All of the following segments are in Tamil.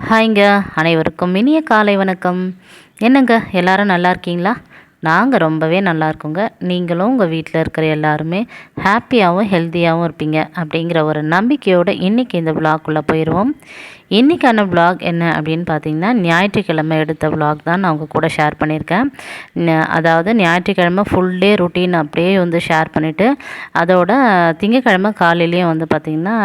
ஹாய்ங்க அனைவருக்கும் இனிய காலை வணக்கம். என்னங்க எல்லாரும் நல்லா இருக்கீங்களா? நாங்கள் ரொம்பவே நல்லா இருக்கோங்க. நீங்களும் உங்கள் வீட்டில் இருக்கிற எல்லாருமே ஹாப்பியாகவும் ஹெல்த்தியாகவும் இருப்பீங்க அப்படிங்கிற ஒரு நம்பிக்கையோடு இன்றைக்கி இந்த விழாக்குள்ளே போயிடுவோம் இன்றைக்கான vlog என்ன அப்படின்னு பார்த்தீங்கன்னா ஞாயிற்றுக்கிழமை எடுத்த vlog தான் நான் உங்கள் கூட ஷேர் பண்ணியிருக்கேன். அதாவது ஞாயிற்றுக்கிழமை ஃபுல் டே ருட்டீன் அப்படியே வந்து ஷேர் பண்ணிவிட்டு அதோட திங்கக்கிழமை காலையிலேயும் வந்து பார்த்திங்கன்னா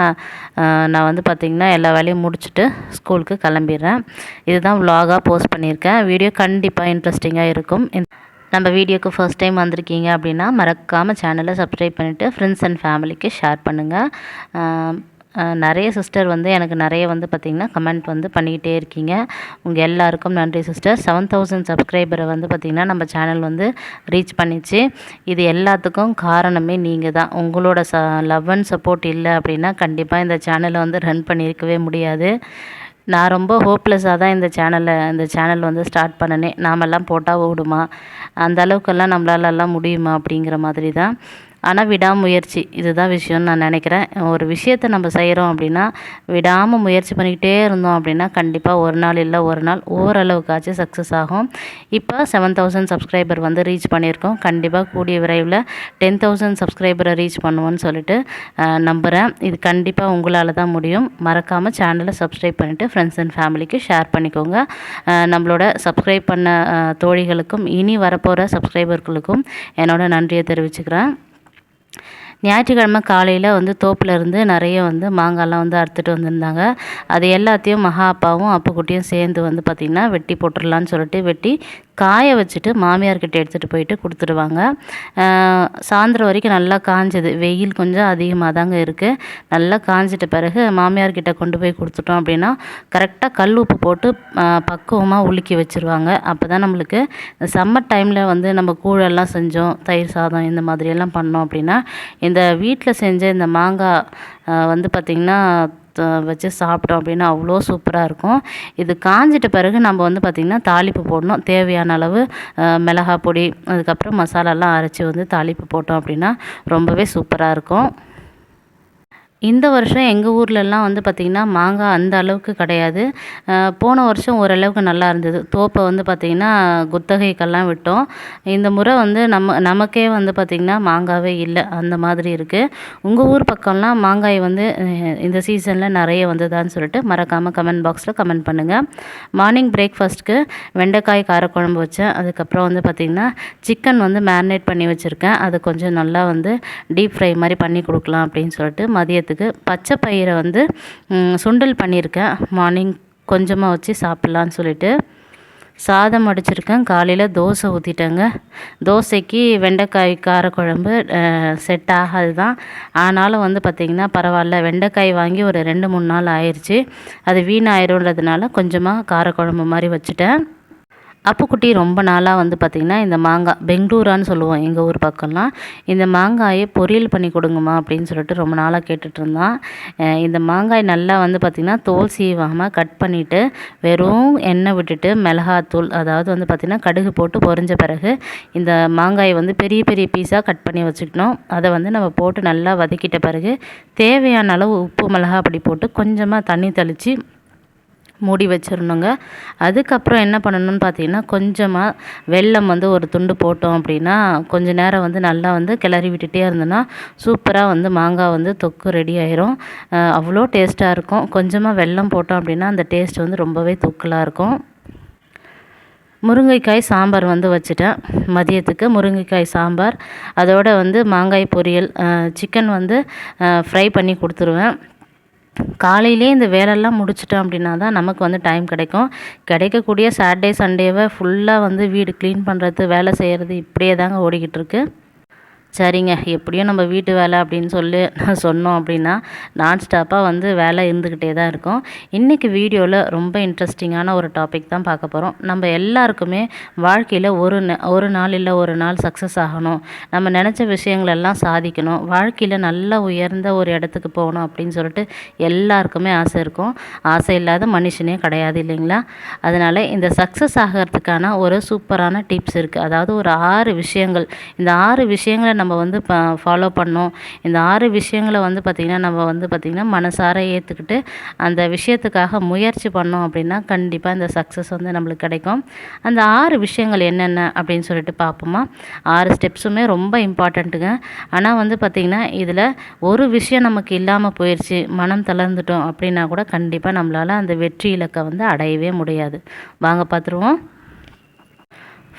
நான் வந்து பார்த்திங்கன்னா எல்லா வேலையும் முடிச்சுட்டு ஸ்கூலுக்கு கிளம்பிடுறேன். இதுதான் விலாகாக போஸ்ட் பண்ணியிருக்கேன். வீடியோ கண்டிப்பாக இன்ட்ரெஸ்டிங்காக இருக்கும். நம்ம வீடியோக்கு ஃபர்ஸ்ட் டைம் வந்திருக்கீங்க அப்படின்னா மறக்காமல் சேனலை சப்ஸ்கிரைப் பண்ணிவிட்டு ஃப்ரெண்ட்ஸ் அண்ட் ஃபேமிலிக்கு ஷேர் பண்ணுங்கள் நிறைய சிஸ்டர் வந்து எனக்கு நிறைய வந்து பார்த்திங்கன்னா கமெண்ட் வந்து பண்ணிக்கிட்டே இருக்கீங்க. உங்கள் எல்லாருக்கும் நன்றி சிஸ்டர் செவன் தௌசண்ட் சப்ஸ்கிரைபரை வந்து பார்த்திங்கன்னா நம்ம சேனல் வந்து ரீச் பண்ணிச்சு. இது எல்லாத்துக்கும் காரணமே நீங்கள் தான் உங்களோட ச லவ் அண்ட் சப்போர்ட் இல்லை அப்படின்னா கண்டிப்பாக இந்த சேனலை வந்து ரன் பண்ணியிருக்கவே முடியாது. நான் ரொம்ப ஹோப்லெஸ்ஸாக தான் இந்த சேனலை இந்த சேனல் வந்து ஸ்டார்ட் பண்ணனே. நாமெல்லாம் போட்டால் ஓடுமா? அந்த அளவுக்கெல்லாம் நம்மளாலெல்லாம் முடியுமா அப்படிங்கிற மாதிரி தான் ஆனால் விடாமுயற்சி. இதுதான் விஷயம்னு நான் நினைக்கிறேன். ஒரு விஷயத்தை நம்ம செய்கிறோம் அப்படின்னா விடாமல் முயற்சி பண்ணிக்கிட்டே இருந்தோம் அப்படின்னா கண்டிப்பாக ஒரு நாள் இல்லை ஒரு நாள் ஓரளவுக்காச்சும் சக்ஸஸ் ஆகும். இப்போ செவன் தௌசண்ட் சப்ஸ்கிரைபர் வந்து ரீச் பண்ணியிருக்கோம். கண்டிப்பாக கூடிய விரைவில் டென் தௌசண்ட் சப்ஸ்கிரைபரை ரீச் பண்ணுவோன்னு சொல்லிட்டு நம்புகிறேன் இது கண்டிப்பாக உங்களால் தான் முடியும். மறக்காமல் சேனலை சப்ஸ்கிரைப் பண்ணிவிட்டு ஃப்ரெண்ட்ஸ் அண்ட் ஃபேமிலிக்கு ஷேர் பண்ணிக்கோங்க. நம்மளோட சப்ஸ்கிரைப் பண்ண தோழிகளுக்கும் இனி வரப்போகிற சப்ஸ்கிரைபர்களுக்கும் என்னோட நன்றியை தெரிவிச்சுக்கிறேன். ஞாயிற்றுக்கிழமை காலையில் வந்து தோப்புல இருந்து நிறைய வந்து மாங்காய்லாம் வந்து அறுத்துட்டு வந்திருந்தாங்க. அது எல்லாத்தையும் மகா அப்பாவும் அப்புக்குட்டியும் சேர்ந்து வந்து பார்த்திங்கன்னா வெட்டி போட்டுடலான்னு சொல்லிட்டு வெட்டி காய வச்சுட்டு மாமியார்கிட்ட எடுத்துகிட்டு போயிட்டு கொடுத்துடுவாங்க. சாயந்தரம் வரைக்கும் நல்லா காஞ்சது. வெயில் கொஞ்சம் அதிகமாக தாங்க இருக்குது நல்லா காஞ்சிட்ட பிறகு மாமியார்கிட்ட கொண்டு போய் கொடுத்துட்டோம் அப்படின்னா கரெக்டாக கல் உப்பு போட்டு பக்குவமாக உலுக்கி வச்சுருவாங்க. அப்போ தான் நம்மளுக்கு சம்மர் டைமில் வந்து நம்ம கூழெல்லாம் செஞ்சோம் தயிர் சாதம் இந்த மாதிரியெல்லாம் பண்ணோம் அப்படின்னா இந்த வீட்டில் செஞ்ச இந்த மாங்காய் வந்து பார்த்திங்கன்னா வச்சு சாப்பிட்டோம் அப்படின்னா அவ்வளோ சூப்பராக இருக்கும். இது காஞ்சிட்ட பிறகு நம்ம வந்து பார்த்திங்கன்னா தாளிப்பு போடணும். தேவையான அளவு மிளகா பொடி அதுக்கப்புறம் மசாலாலாம் அரைச்சி வந்து தாளிப்பு போட்டோம் அப்படின்னா ரொம்பவே சூப்பராக இருக்கும். இந்த வருஷம் எங்கள் ஊர்லெலாம் வந்து பார்த்திங்கன்னா மாங்காய் அந்த அளவுக்கு கிடையாது. போன வருஷம் ஓரளவுக்கு நல்லா இருந்தது. தோப்பை வந்து பார்த்திங்கன்னா குத்தகைக்கெல்லாம் விட்டோம். இந்த முறை வந்து நம்ம நமக்கே வந்து பார்த்திங்கன்னா மாங்காவே இல்லை. அந்த மாதிரி இருக்குது உங்கள் ஊர் பக்கம்லாம் மாங்காய் வந்து இந்த சீசனில் நிறைய வந்ததான்னு சொல்லிட்டு மறக்காமல் கமெண்ட் பாக்ஸில் கமெண்ட் பண்ணுங்கள் மார்னிங் பிரேக்ஃபாஸ்ட்டுக்கு வெண்டைக்காய் காரக்குழம்பு வச்சேன். அதுக்கப்புறம் வந்து பார்த்திங்கன்னா சிக்கன் வந்து மேரினேட் பண்ணி வச்சுருக்கேன். அது கொஞ்சம் நல்லா வந்து டீப் ஃப்ரை மாதிரி பண்ணி கொடுக்கலாம் அப்படின்னு சொல்லிட்டு மதியத்துக்கு பச்சை பயிரை வந்து சுண்டல் பண்ணியிருக்கேன். மார்னிங் கொஞ்சமாக வச்சு சாப்பிட்லான்னு சொல்லிட்டு. சாதம் அடிச்சிருக்கேன் காலையில் தோசை ஊற்றிட்டேங்க தோசைக்கு வெண்டைக்காய் காரக்குழம்பு செட் ஆகாது தான் ஆனாலும் வந்து பார்த்திங்கன்னா பரவாயில்ல. வெண்டைக்காய் வாங்கி ஒரு ரெண்டு மூணு நாள் ஆயிடுச்சு அது வீணாயிருன்றதுனால கொஞ்சமாக காரக்குழம்பு மாதிரி வச்சுட்டேன். அப்புக்குட்டி ரொம்ப நாளாக வந்து பார்த்திங்கன்னா இந்த மாங்காய் பெங்களூரான்னு சொல்லுவோம் எங்கள் ஊர் பக்கம்லாம். இந்த மாங்காயை பொரியல் பண்ணி கொடுங்கம்மா அப்படின்னு சொல்லிட்டு ரொம்ப நாளாக கேட்டுட்டு இருந்தான். இந்த மாங்காய் நல்லா வந்து பார்த்திங்கன்னா தோல் சீவாமல் கட் பண்ணிவிட்டு வெறும் எண்ணெய் விட்டுட்டு மிளகாத்தூள் அதாவது வந்து பார்த்திங்கன்னா கடுகு போட்டு பொரிஞ்ச பிறகு இந்த மாங்காயை வந்து பெரிய பெரிய பீஸாக கட் பண்ணி வச்சுக்கணும் அதை வந்து நம்ம போட்டு நல்லா வதக்கிட்ட பிறகு தேவையான அளவு உப்பு மிளகா அப்படி போட்டு கொஞ்சமாக தண்ணி தெளித்து மூடி வச்சிடணுங்க. அதுக்கப்புறம் என்ன பண்ணணும்னு பார்த்தீங்கன்னா கொஞ்சமாக வெல்லம் வந்து ஒரு துண்டு போட்டோம் அப்படின்னா கொஞ்ச நேரம் வந்து நல்லா வந்து கிளறி விட்டுட்டே இருந்தோன்னா சூப்பராக வந்து மாங்காய் வந்து தொக்கு ரெடி ஆயிரும். அவ்வளோ டேஸ்ட்டாக இருக்கும். கொஞ்சமாக வெல்லம் போட்டோம் அப்படின்னா அந்த டேஸ்ட் வந்து ரொம்பவே தொக்கலாக இருக்கும். முருங்கைக்காய் சாம்பார் வந்து வச்சுட்டேன். மதியத்துக்கு முருங்கைக்காய் சாம்பார். அதோட வந்து மாங்காய் பொரியல் சிக்கன் வந்து ஃப்ரை பண்ணி கொடுத்துருவேன். காலையிலே இந்த வேலையெல்லாம் முடிச்சிட்டோம் அப்படின்னா தான் நமக்கு வந்து டைம் கிடைக்கும். கிடைக்கக்கூடிய சாட்டர்டே சண்டேவை ஃபுல்லாக வந்து வீடு க்ளீன் பண்ணுறது வேலை செய்கிறது இப்படியே தாங்க ஓடிக்கிட்டு இருக்குது சரிங்க எப்படியும் நம்ம வீட்டு வேலை அப்படின்னு சொல்லி சொன்னோம் அப்படின்னா நான் ஸ்டாப்பாக வந்து வேலை இருந்துக்கிட்டே தான் இருக்கும். இன்றைக்கி வீடியோவில் ரொம்ப இன்ட்ரெஸ்டிங்கான ஒரு டாபிக் தான் பார்க்க போகிறோம் நம்ம எல்லாருக்குமே வாழ்க்கையில் ஒரு ஒரு நாள் இல்லை ஒரு நாள் சக்ஸஸ் ஆகணும். நம்ம நினச்ச விஷயங்களெல்லாம் சாதிக்கணும். வாழ்க்கையில் நல்லா உயர்ந்த ஒரு இடத்துக்கு போகணும் அப்படின்னு சொல்லிட்டு எல்லாருக்குமே ஆசை இருக்கும். ஆசை இல்லாத மனுஷனே கிடையாது இல்லைங்களா? அதனால் இந்த சக்ஸஸ் ஆகிறதுக்கான ஒரு சூப்பரான டிப்ஸ் இருக்குது அதாவது ஒரு ஆறு விஷயங்கள். இந்த ஆறு விஷயங்களை நம்ம வந்து ப ஃபாலோ பண்ணோம் இந்த ஆறு விஷயங்களை வந்து பார்த்திங்கன்னா நம்ம வந்து பார்த்திங்கன்னா மனசார ஏற்றுக்கிட்டு அந்த விஷயத்துக்காக முயற்சி பண்ணோம் அப்படின்னா கண்டிப்பாக இந்த சக்ஸஸ் வந்து நம்மளுக்கு கிடைக்கும். அந்த ஆறு விஷயங்கள் என்னென்ன அப்படின்னு சொல்லிட்டு பார்ப்போமா ஆறு ஸ்டெப்ஸுமே ரொம்ப இம்பார்ட்டண்ட்டுங்க ஆனால் வந்து பார்த்திங்கன்னா இதில் ஒரு விஷயம் நமக்கு இல்லாமல் போயிடுச்சு மனம் தளர்ந்துட்டோம் அப்படின்னா கூட கண்டிப்பாக நம்மளால் அந்த வெற்றி இலக்கை வந்து அடையவே முடியாது. வாங்க பார்த்துருவோம்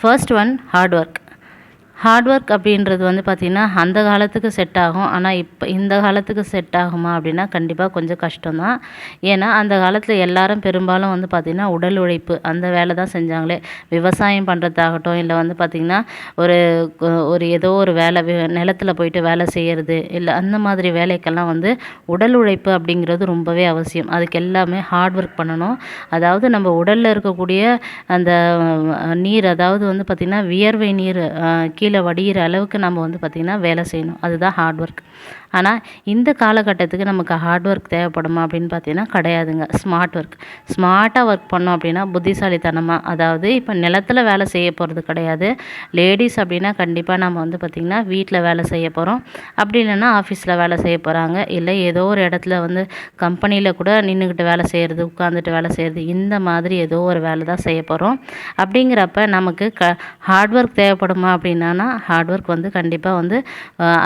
first one hard work hard work அப்படின்றது வந்து பார்த்திங்கன்னா அந்த காலத்துக்கு செட் ஆகும். ஆனால் இப்போ இந்த காலத்துக்கு செட் ஆகுமா அப்படின்னா கண்டிப்பாக கொஞ்சம் கஷ்டம்தான். ஏன்னா அந்த காலத்தில் எல்லாரும் பெரும்பாலும் வந்து பார்த்திங்கன்னா உடல் உழைப்பு அந்த வேலை தான் செஞ்சாங்களே. விவசாயம் பண்ணுறதாகட்டும் இல்லை வந்து பார்த்திங்கன்னா ஒரு ஒரு ஏதோ ஒரு வேலை நிலத்தில் போயிட்டு வேலை செய்கிறது இல்லை அந்த மாதிரி வேலைக்கெல்லாம் வந்து உடல் உழைப்பு அப்படிங்கிறது ரொம்பவே அவசியம். அதுக்கு எல்லாமே ஹார்ட் ஒர்க் பண்ணணும். அதாவது நம்ம உடலில் இருக்கக்கூடிய அந்த நீர் அதாவது வந்து பார்த்திங்கன்னா வியர்வை நீர் கீழே வடிகிற அளவுக்கு நம்ம வந்து பார்த்திங்கன்னா வேலை செய்யணும். அதுதான் ஹார்ட் ஒர்க் ஆனால் இந்த காலகட்டத்துக்கு நமக்கு ஹார்ட் ஒர்க் தேவைப்படுமா அப்படின்னு பார்த்தீங்கன்னா கிடையாதுங்க. ஸ்மார்ட் ஒர்க் ஸ்மார்ட்டாக ஒர்க் பண்ணோம் அப்படின்னா புத்திசாலித்தனமாக அதாவது இப்போ நிலத்தில் வேலை செய்ய போகிறது கிடையாது. லேடிஸ் அப்படின்னா கண்டிப்பாக நம்ம வந்து பார்த்திங்கன்னா வீட்டில் வேலை செய்ய போகிறோம் அப்படி இல்லைன்னா ஆஃபீஸில் வேலை செய்ய போகிறாங்க இல்லை ஏதோ ஒரு இடத்துல வந்து கம்பெனியில் கூட நின்றுக்கிட்டு வேலை செய்கிறது உட்காந்துட்டு வேலை செய்கிறது இந்த மாதிரி ஏதோ ஒரு வேலை தான் செய்ய போகிறோம் அப்படிங்கிறப்ப நமக்கு க ஹார்ட் ஒர்க் தேவைப்படுமா அப்படின்னா ஹார்ட் ஒர்க் வந்து கண்டிப்பாக வந்து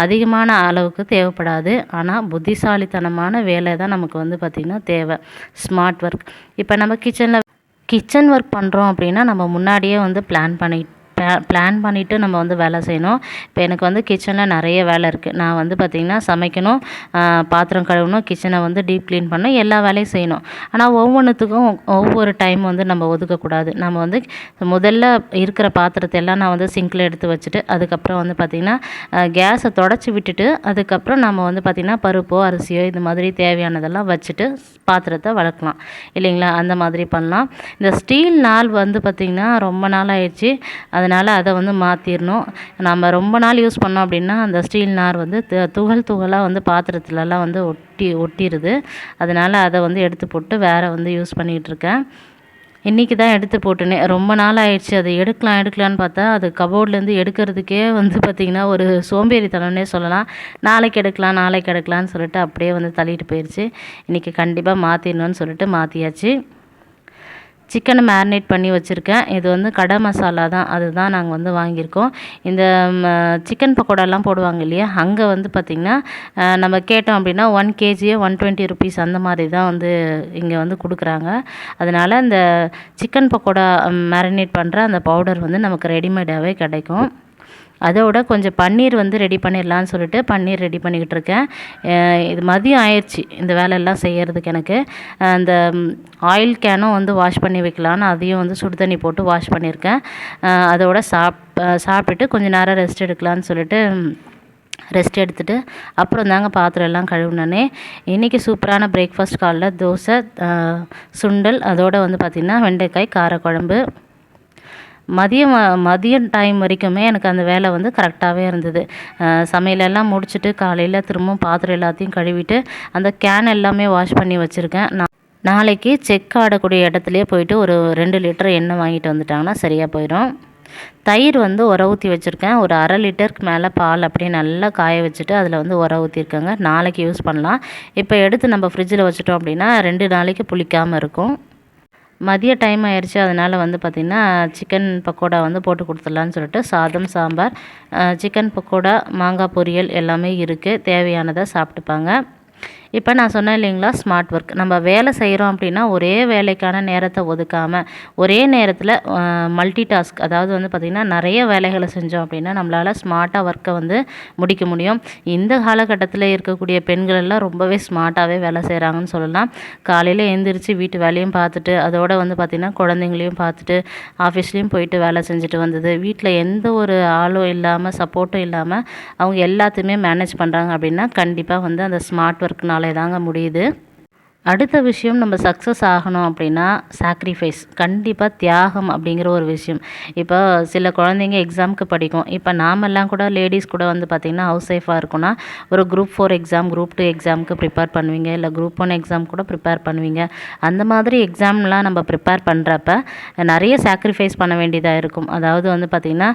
அதிகமான அளவுக்கு தேவை தேவைப்படாது ஆனால் புத்திசாலித்தனமான வேலை தான் நமக்கு வந்து பார்த்திங்கன்னா தேவை. ஸ்மார்ட் ஒர்க் இப்போ நம்ம கிச்சனில் கிச்சன் ஒர்க் பண்ணுறோம் அப்படின்னா நம்ம முன்னாடியே வந்து பிளான் பண்ணி பிளான் பண்ணிவிட்டு நம்ம வந்து வேலை செய்யணும். இப்போ எனக்கு வந்து கிச்சனில் நிறைய வேலை இருக்குது நான் வந்து பார்த்திங்கன்னா சமைக்கணும் பாத்திரம் கழுவணும் கிச்சனை வந்து டீப் க்ளீன் பண்ணணும் எல்லா வேலையும் செய்யணும். ஆனால் ஒவ்வொன்றுத்துக்கும் ஒவ்வொரு டைம் வந்து நம்ம ஒதுக்கக்கூடாது. நம்ம வந்து முதல்ல இருக்கிற பாத்திரத்தை எல்லாம் நான் வந்து சிங்கில் எடுத்து வச்சுட்டு அதுக்கப்புறம் வந்து பார்த்திங்கன்னா கேஸை தொடச்சி விட்டுட்டு அதுக்கப்புறம் நம்ம வந்து பார்த்திங்கன்னா பருப்போ அரிசியோ இது மாதிரி தேவையானதெல்லாம் வச்சுட்டு பாத்திரத்தை வளர்க்கலாம். இல்லைங்களா? அந்த மாதிரி பண்ணலாம். இந்த ஸ்டீல் நாள் வந்து பார்த்திங்கன்னா ரொம்ப நாள் ஆயிடுச்சு. அதை அதனால் அதை வந்து மாற்றிடணும் நம்ம ரொம்ப நாள் யூஸ் பண்ணோம் அப்படின்னா அந்த ஸ்டீல் நார் வந்து துகள் துகளாக வந்து பாத்திரத்துலலாம் வந்து ஒட்டி ஒட்டிடுது அதனால் அதை வந்து எடுத்து போட்டு வேறு வந்து யூஸ் பண்ணிகிட்ருக்கேன் இன்றைக்கி தான் எடுத்து போட்டுனே ரொம்ப நாள் ஆயிடுச்சு. அதை எடுக்கலாம் எடுக்கலான்னு பார்த்தா அது கபோர்ட்லேருந்து எடுக்கிறதுக்கே வந்து பார்த்திங்கன்னா ஒரு சோம்பேறித்தனம்னே சொல்லலாம். நாளைக்கு எடுக்கலாம் நாளைக்கு எடுக்கலான்னு சொல்லிட்டு அப்படியே வந்து தள்ளிட்டு போயிடுச்சு இன்றைக்கி கண்டிப்பாக மாற்றிடணும்னு சொல்லிட்டு மாற்றியாச்சு சிக்கனை மேரினேட் பண்ணி வச்சுருக்கேன். இது வந்து கடை மசாலா தான். அதுதான் நாங்கள் வந்து வாங்கியிருக்கோம். இந்த சிக்கன் பக்கோடாலாம் போடுவாங்க இல்லையா? அங்கே வந்து பார்த்திங்கன்னா நம்ம கேட்டோம் அப்படின்னா ஒன் கேஜியே ஒன் டுவெண்ட்டி ருபீஸ் அந்த மாதிரி தான் வந்து இங்கே வந்து கொடுக்குறாங்க. அதனால் இந்த சிக்கன் பக்கோடா மேரினேட் பண்ணுற அந்த பவுடர் வந்து நமக்கு ரெடிமேடாகவே கிடைக்கும். அதோட கொஞ்சம் பன்னீர் வந்து ரெடி பண்ணிடலான்னு சொல்லிட்டு பன்னீர் ரெடி பண்ணிக்கிட்டு இருக்கேன். இது மதியம் ஆயிடுச்சு இந்த வேலையெல்லாம் செய்கிறதுக்கு எனக்கு. அந்த ஆயில் கேனும் வந்து வாஷ் பண்ணி வைக்கலான்னு அதையும் வந்து சுடு தண்ணி போட்டு வாஷ் பண்ணியிருக்கேன். அதோட சாப் சாப்பிட்டுட்டு கொஞ்சம் நேரம் ரெஸ்ட் எடுக்கலான்னு சொல்லிட்டு ரெஸ்ட் எடுத்துகிட்டு அப்புறம் தாங்க பாத்திரம் எல்லாம் கழுவுனே இன்றைக்கி சூப்பரான பிரேக்ஃபாஸ்ட் காலில் தோசை சுண்டல் அதோடு வந்து பார்த்திங்கன்னா வெண்டைக்காய் காரக்குழம்பு மதியம் மதியம் டைம் வரைக்குமே எனக்கு அந்த வேலை வந்து கரெக்டாகவே இருந்தது. சமையலெல்லாம் முடிச்சுட்டு காலையில் திரும்பவும் பாத்திரம் எல்லாத்தையும் கழுவிட்டு அந்த கேன் எல்லாமே வாஷ் பண்ணி வச்சுருக்கேன். நான் நாளைக்கு செக் ஆடக்கூடிய இடத்துலையே போயிட்டு ஒரு ரெண்டு லிட்டர் எண்ணெய் வாங்கிட்டு வந்துட்டாங்கன்னா சரியாக போயிடும். தயிர் வந்து உர ஊற்றி வச்சுருக்கேன். ஒரு அரை லிட்டருக்கு மேலே பால் அப்படியே நல்லா காய வச்சுட்டு அதில் வந்து உர ஊற்றிருக்கேங்க நாளைக்கு யூஸ் பண்ணலாம். இப்போ எடுத்து நம்ம ஃப்ரிட்ஜில் வச்சுட்டோம் அப்படின்னா ரெண்டு நாளைக்கு புளிக்காமல் இருக்கும். மதிய டைம் ஆயிடுச்சு அதனால் வந்து பார்த்திங்கன்னா சிக்கன் பக்கோடா வந்து போட்டு கொடுத்துடலான்னு சொல்லிட்டு சாதம் சாம்பார் சிக்கன் பக்கோடா மாங்காய் பொரியல் எல்லாமே இருக்குது தேவையானதை சாப்பிட்டுப்பாங்க. இப்போ நான் சொன்னேன் இல்லைங்களா ஸ்மார்ட் ஒர்க் நம்ம வேலை செய்கிறோம் அப்படின்னா ஒரே வேலைக்கான நேரத்தை ஒதுக்காமல் ஒரே நேரத்தில் மல்டி டாஸ்க் அதாவது வந்து பார்த்திங்கன்னா நிறைய வேலைகளை செஞ்சோம் அப்படின்னா நம்மளால் ஸ்மார்ட்டாக ஒர்க்கை வந்து முடிக்க முடியும். இந்த காலகட்டத்தில் இருக்கக்கூடிய பெண்கள் எல்லாம் ரொம்பவே ஸ்மார்ட்டாகவே வேலை செய்கிறாங்கன்னு சொல்லலாம். காலையில் எழுந்திரிச்சு வீட்டு வேலையும் பார்த்துட்டு அதோட வந்து பார்த்திங்கன்னா குழந்தைங்களையும் பார்த்துட்டு ஆஃபீஸ்லேயும் போயிட்டு வேலை செஞ்சுட்டு வந்தது. வீட்டில் எந்த ஒரு ஆளும் இல்லாமல் சப்போர்ட்டும் இல்லாமல் அவங்க எல்லாத்தையுமே மேனேஜ் பண்ணுறாங்க அப்படின்னா கண்டிப்பாக வந்து அந்த ஸ்மார்ட் ஒர்க்னால தாங்க முடியுது. அடுத்த விஷயம் நம்ம சக்ஸஸ் ஆகணும் அப்படின்னா சாக்ரிஃபைஸ் கண்டிப்பாக தியாகம் அப்படிங்கிற ஒரு விஷயம். இப்போ சில குழந்தைங்க எக்ஸாமுக்கு படிக்கும். இப்போ நாமெல்லாம் கூட லேடிஸ் கூட வந்து பார்த்திங்கன்னா ஹவுஸ் ஒய்ஃபாக இருக்கும்னா ஒரு group four exam group two எக்ஸாமுக்கு ப்ரிப்பேர் பண்ணுவீங்க. இல்லை குரூப் ஒன் எக்ஸாம் கூட ப்ரிப்பேர் பண்ணுவீங்க. அந்த மாதிரி எக்ஸாம்லாம் நம்ம ப்ரிப்பேர் பண்ணுறப்ப நிறைய சாக்ரிஃபைஸ் பண்ண வேண்டியதாக இருக்கும். அதாவது வந்து பார்த்திங்கன்னா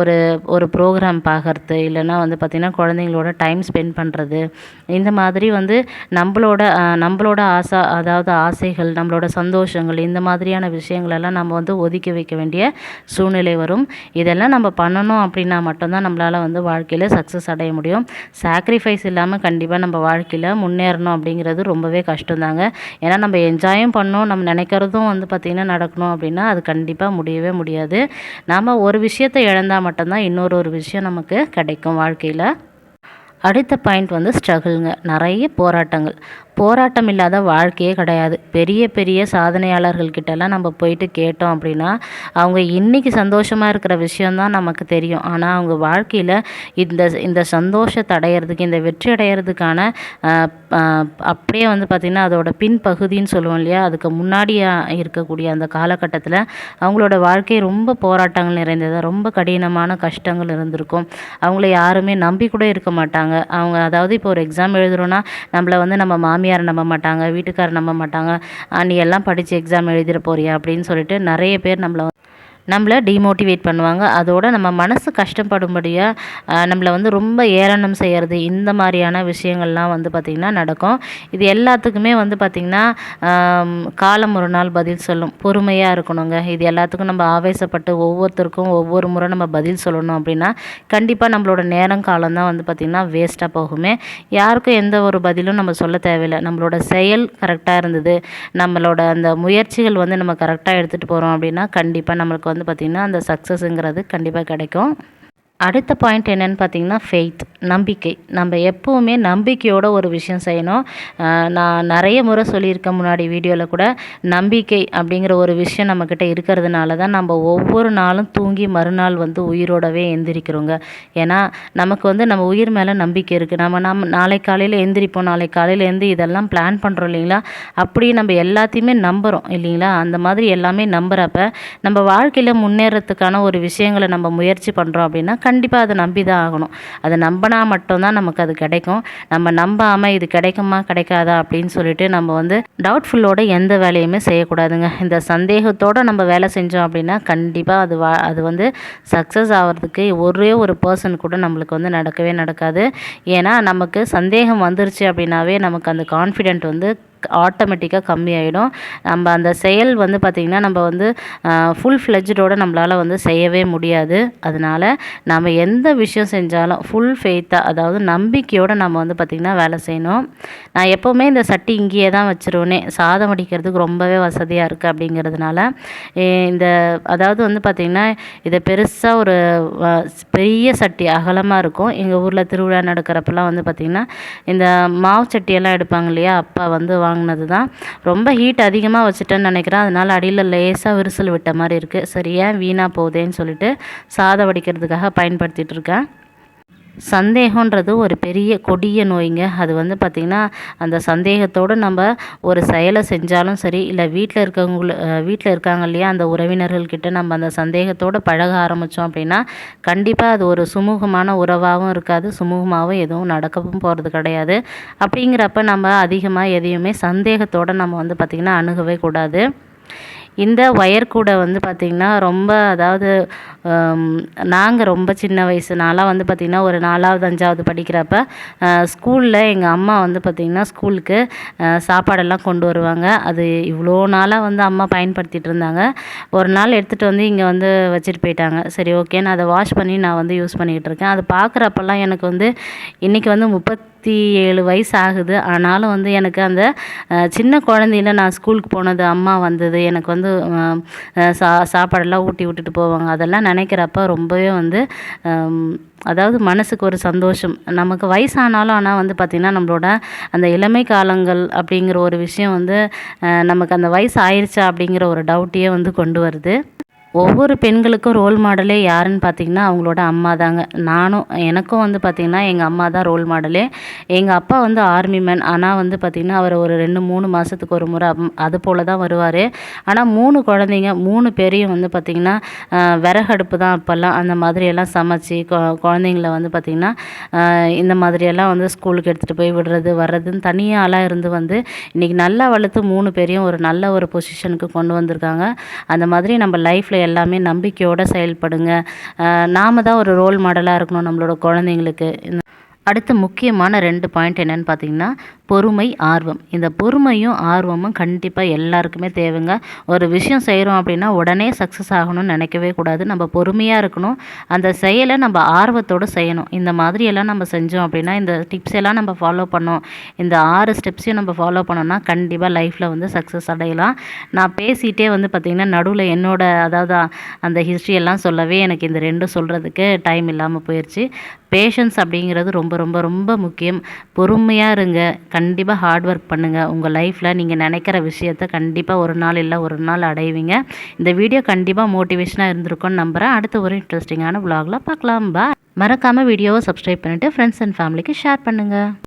ஒரு ஒரு ப்ரோக்ராம் பார்க்கறது இல்லைன்னா வந்து பார்த்திங்கன்னா குழந்தைங்களோட டைம் ஸ்பெண்ட் பண்ணுறது இந்த மாதிரி வந்து நம்மளோட நம்மளோட ஆசை அதாவது ஆசைகள் நம்மளோட சந்தோஷங்கள் இந்த மாதிரியான விஷயங்களெல்லாம் நம்ம வந்து ஒதுக்கி வைக்க வேண்டிய சூழ்நிலை வரும். இதெல்லாம் நம்ம பண்ணணும் அப்படின்னா மட்டும்தான் நம்மளால் வந்து வாழ்க்கையில் சக்ஸஸ் அடைய முடியும். சாக்ரிஃபைஸ் இல்லாமல் கண்டிப்பாக நம்ம வாழ்க்கையில் முன்னேறணும் அப்படிங்கிறது ரொம்பவே கஷ்டம்தாங்க. ஏன்னா நம்ம என்ஜாயும் பண்ணோம் நம்ம நினைக்கிறதும் வந்து பார்த்திங்கன்னா நடக்கணும் அப்படின்னா அது கண்டிப்பாக முடியவே முடியாது. நாம் ஒரு விஷயத்தை இழந்தால் மட்டும்தான் இன்னொரு ஒரு விஷயம் நமக்கு கிடைக்கும் வாழ்க்கையில். அடுத்த பாயிண்ட் வந்து ஸ்ட்ரகிள்ங்க நிறைய போராட்டங்கள். போராட்டம் இல்லாத வாழ்க்கையே கிடையாது. பெரிய பெரிய சாதனையாளர்கள்கிட்டலாம் நம்ம போயிட்டு கேட்டோம் அப்படின்னா அவங்க இன்றைக்கி சந்தோஷமாக இருக்கிற விஷயந்தான் நமக்கு தெரியும். ஆனால் அவங்க வாழ்க்கையில் இந்த இந்த சந்தோஷத்தை அடையிறதுக்கு இந்த வெற்றி அடையிறதுக்கான அப்படியே வந்து பார்த்திங்கன்னா அதோட பின்பகுதின்னு சொல்லுவோம் இல்லையா? அதுக்கு முன்னாடியாக இருக்கக்கூடிய அந்த காலகட்டத்தில் அவங்களோட வாழ்க்கை ரொம்ப போராட்டங்கள் நிறைந்தது. ரொம்ப கடினமான கஷ்டங்கள் இருந்திருக்கும். அவங்கள யாருமே நம்பி கூட இருக்க மாட்டாங்க. அவங்க அதாவது இப்போ ஒரு எக்ஸாம் எழுதுகிறோன்னா நம்மளை வந்து நம்ம மாமி மாமியார் நம்ப மாட்டாங்க வீட்டுக்காரர் நம்ப மாட்டாங்க. நீ எல்லாம் படித்து எக்ஸாம் எழுதிட போறியா? அப்படின்னு சொல்லிட்டு நிறைய பேர் நம்மளை நம்மளை டிமோட்டிவேட் பண்ணுவாங்க. அதோடு நம்ம மனசு கஷ்டப்படும்படியாக நம்மளை வந்து ரொம்ப ஏளனம் செய்கிறது இந்த மாதிரியான விஷயங்கள்லாம் வந்து பார்த்திங்கன்னா நடக்கும். இது எல்லாத்துக்குமே வந்து பார்த்திங்கன்னா காலம் ஒரு நாள் பதில் சொல்லும். பொறுமையாக இருக்கணுங்க. இது எல்லாத்துக்கும் நம்ம ஆவேசப்பட்டு ஒவ்வொருத்தருக்கும் ஒவ்வொரு முறை நம்ம பதில் சொல்லணும் அப்படின்னா கண்டிப்பாக நம்மளோட நேரம் காலம் தான் வந்து பார்த்திங்கன்னா வேஸ்ட்டாக போகுமே. யாருக்கும் எந்த ஒரு பதிலும் நம்ம சொல்ல தேவையில்லை. நம்மளோட செயல் கரெக்டாக இருந்தது. நம்மளோட அந்த முயற்சிகள் வந்து நம்ம கரெக்டாக எடுத்துகிட்டு போகிறோம் அப்படின்னா கண்டிப்பாக நம்மளுக்கு வந்து பார்த்திங்கன்னா அந்த சக்ஸஸுங்கிறது கண்டிப்பாக கிடைக்கும். அடுத்த பாயிண்ட் என்னென்னு பார்த்தீங்கன்னா ஃபெய்த் நம்பிக்கை. நம்ம எப்போவுமே நம்பிக்கையோட ஒரு விஷயம் செய்யணும். நான் நிறைய முறை சொல்லியிருக்கேன் முன்னாடி வீடியோவில் கூட நம்பிக்கை அப்படிங்கிற ஒரு விஷயம் நம்மக்கிட்ட இருக்கிறதுனால தான் நம்ம ஒவ்வொரு நாளும் தூங்கி மறுநாள் வந்து உயிரோடவே எந்திரிக்கிறோங்க. ஏன்னா நமக்கு வந்து நம்ம உயிர் மேலே நம்பிக்கை இருக்குது நம்ம நம்ம நாளை காலையில் எந்திரிப்போம் நாளை காலையில் எழுந்து இதெல்லாம் பிளான் பண்ணுறோம் இல்லைங்களா? அப்படி நம்ம எல்லாத்தையுமே நம்புகிறோம் இல்லைங்களா? அந்த மாதிரி எல்லாமே நம்புகிறப்ப நம்ம வாழ்க்கையில் முன்னேறத்துக்கான ஒரு விஷயங்களை நம்ம முயற்சி பண்ணுறோம் அப்படின்னா கண்டிப்பாக அதை நம்பி தான் ஆகணும் அதை நம்பினா மட்டும்தான் நமக்கு அது கிடைக்கும். நம்ம நம்பாமல் இது கிடைக்குமா கிடைக்காதா அப்படின்னு சொல்லிட்டு நம்ம வந்து டவுட்ஃபுல்லோட எந்த வேலையுமே செய்யக்கூடாதுங்க. இந்த சந்தேகத்தோடு நம்ம வேலை செஞ்சோம் அப்படின்னா கண்டிப்பாக அது வா அது வந்து சக்ஸஸ் ஆகிறதுக்கு ஒரே ஒரு பர்சன் கூட நம்மளுக்கு வந்து நடக்கவே நடக்காது. ஏன்னா நமக்கு சந்தேகம் வந்துருச்சு அப்படின்னாவே நமக்கு அந்த கான்ஃபிடென்ட் வந்து ஆட்டோமேட்டிக்காக கம்மியாயிடும். நம்ம அந்த செயல் வந்து பார்த்திங்கன்னா நம்ம வந்து ஃபுல் ஃப்ளெஜோடு நம்மளால் வந்து செய்யவே முடியாது. அதனால் நம்ம எந்த விஷயம் செஞ்சாலும் ஃபுல் ஃபெய்த்தாக அதாவது நம்பிக்கையோடு நம்ம வந்து பார்த்திங்கன்னா வேலை செய்யணும். நான் எப்போவுமே இந்த சட்டி இங்கேயே தான் வச்சுருவேனே. சாதம் வடிக்கிறதுக்கு ரொம்பவே வசதியாக இருக்குது அப்படிங்கிறதுனால இந்த அதாவது வந்து பார்த்திங்கன்னா இதை பெருசாக ஒரு பெரிய சட்டி அகலமாக இருக்கும். எங்கள் ஊரில் திருவிழா நடக்கிறப்பெல்லாம் வந்து பார்த்திங்கன்னா இந்த மாவு சட்டியெல்லாம் எடுப்பாங்க இல்லையா அப்பா வந்து வாங்கினது தான் ரொம்ப ஹீட் அதிகமாக வச்சுட்டேன்னு நினைக்கிறேன். அதனால் அடியில் லேசாக விரிசல் விட்ட மாதிரி இருக்குது சரியாக வீணாக போகுதேன்னு சொல்லிட்டு சாதம் வடிக்கிறதுக்காக பயன்படுத்திகிட்டு இருக்கேன். சந்தேகன்றது ஒரு பெரிய கொடிய நோய்ங்க. அது வந்து பார்த்திங்கன்னா அந்த சந்தேகத்தோடு நம்ம ஒரு செயலை செஞ்சாலும் சரி இல்லை வீட்டில் இருக்கவங்கள வீட்டில் இருக்காங்க இல்லையா அந்த உறவினர்கள்கிட்ட நம்ம அந்த சந்தேகத்தோடு பழக ஆரம்பித்தோம் அப்படின்னா கண்டிப்பாக அது ஒரு சுமூகமான உறவாகவும் இருக்காது சுமூகமாகவும் எதுவும் நடக்கவும் போகிறது கிடையாது. அப்படிங்கிறப்ப நம்ம அதிகமாக எதையுமே சந்தேகத்தோடு நம்ம வந்து பார்த்திங்கன்னா அணுகவே கூடாது. இந்த ஒயர் கூடை வந்து பார்த்திங்கன்னா ரொம்ப அதாவது நாங்கள் ரொம்ப சின்ன வயசு. நான்லாம் வந்து பார்த்திங்கன்னா ஒரு நாலாவது அஞ்சாவது படிக்கிறப்ப ஸ்கூலில் எங்கள் அம்மா வந்து பார்த்திங்கன்னா ஸ்கூலுக்கு சாப்பாடெல்லாம் கொண்டு வருவாங்க. அது இவ்வளோ நாளாக வந்து அம்மா பயன்படுத்திகிட்டு இருந்தாங்க. ஒரு நாள் எடுத்துகிட்டு வந்து இங்கே வந்து வச்சுட்டு போயிட்டாங்க. சரி ஓகே நான் அதை வாஷ் பண்ணி நான் வந்து யூஸ் பண்ணிக்கிட்டு இருக்கேன். அது பார்க்குறப்பெல்லாம் எனக்கு வந்து இன்றைக்கி வந்து முப்பத் இருபத்தி ஏழு வயசு ஆகுது ஆனாலும் வந்து எனக்கு அந்த சின்ன குழந்தையில நான் ஸ்கூலுக்கு போனது அம்மா வந்தது. எனக்கு வந்து சா சாப்பாடெல்லாம் ஊட்டி விட்டுட்டு போவாங்க. அதெல்லாம் நினைக்கிறப்ப ரொம்பவே வந்து அதாவது மனசுக்கு ஒரு சந்தோஷம். நமக்கு வயசானாலும் ஆனால் வந்து பார்த்திங்கன்னா நம்மளோட அந்த இளமை காலங்கள் அப்படிங்கிற ஒரு விஷயம் வந்து நமக்கு அந்த வயசு ஆயிடுச்சா அப்படிங்கிற ஒரு டவுட்டையே வந்து கொண்டு வருது. ஒவ்வொரு பெண்களுக்கும் ரோல் மாடலே யாருன்னு பார்த்தீங்கன்னா அவங்களோட அம்மா தாங்க. நானும் எனக்கும் வந்து பார்த்திங்கன்னா எங்கள் அம்மா தான் ரோல் மாடலே எங்கள் அப்பா வந்து ஆர்மி மேன் ஆனால் வந்து பார்த்திங்கன்னா அவர் ஒரு ரெண்டு மூணு மாதத்துக்கு ஒரு முறை அது போல் தான் வருவார். ஆனால் மூணு குழந்தைங்க மூணு பேரையும் வந்து பார்த்திங்கன்னா விறகடுப்பு தான் அப்போல்லாம். அந்த மாதிரியெல்லாம் சமைச்சு கொ குழந்தைங்கள வந்து பார்த்திங்கன்னா இந்த மாதிரியெல்லாம் வந்து ஸ்கூலுக்கு எடுத்துகிட்டு போய் விடுறது வர்றதுன்னு தனியாகலாம் இருந்து வந்து இன்றைக்கி நல்லா வளர்த்து மூணு பேரையும் ஒரு நல்ல ஒரு பொசிஷனுக்கு கொண்டு வந்திருக்காங்க. அந்த மாதிரி நம்ம லைஃப்பில் எல்லாமே நம்பிக்கையோடு செயல்படுங்க. நாம் நாம தான் ஒரு ரோல் மாடலாக இருக்கணும் நம்மளோட குழந்தைங்களுக்கு. அடுத்த அடுத்து முக்கியமான ரெண்டு பாயிண்ட் என்னன்னு பார்த்தீங்கன்னா பொறுமை ஆர்வம். இந்த பொறுமையும் ஆர்வமும் கண்டிப்பாக எல்லாருக்குமே தேவைங்க. ஒரு விஷயம் செய்கிறோம் அப்படின்னா உடனே சக்ஸஸ் ஆகணும்னு நினைக்கவே கூடாது. நம்ம பொறுமையாக இருக்கணும். அந்த செயலை நம்ம ஆர்வத்தோடு செய்யணும். இந்த மாதிரி எல்லாம் நம்ம செஞ்சோம் அப்படின்னா இந்த டிப்ஸ் எல்லாம் நம்ம ஃபாலோ பண்ணோம். இந்த ஆறு ஸ்டெப்ஸையும் நம்ம ஃபாலோ பண்ணோம்னா கண்டிப்பாக லைஃப்பில் வந்து சக்ஸஸ் அடையலாம். நான் பேசிகிட்டே வந்து பார்த்திங்கன்னா நடுவில் என்னோட அதாவது அந்த ஹிஸ்ட்ரி எல்லாம் சொல்லவே எனக்கு இந்த ரெண்டும் சொல்கிறதுக்கு டைம் இல்லாமல் போயிடுச்சு பேஷன்ஸ் அப்படிங்கிறது ரொம்ப ரொம்ப ரொம்ப முக்கியம். பொறுமையாக இருங்க. கண்டிப்பாக ஹார்ட் ஒர்க் பண்ணுங்கள் உங்கள் லைஃப்பில் நீங்கள் நினைக்கிற விஷயத்த கண்டிப்பாக ஒரு நாள் இல்லை ஒரு நாள் அடைவீங்க. இந்த வீடியோ கண்டிப்பாக மோட்டிவேஷனாக இருந்திருக்கும்னு நம்புகிறேன் அடுத்த ஒரு இன்ட்ரெஸ்டிங்கான விலாகில் பார்க்கலாம் பா மறக்காமல் வீடியோவை சப்ஸ்கிரைப் பண்ணிவிட்டு ஃப்ரெண்ட்ஸ் அண்ட் ஃபேமிலிக்கு ஷேர் பண்ணுங்கள்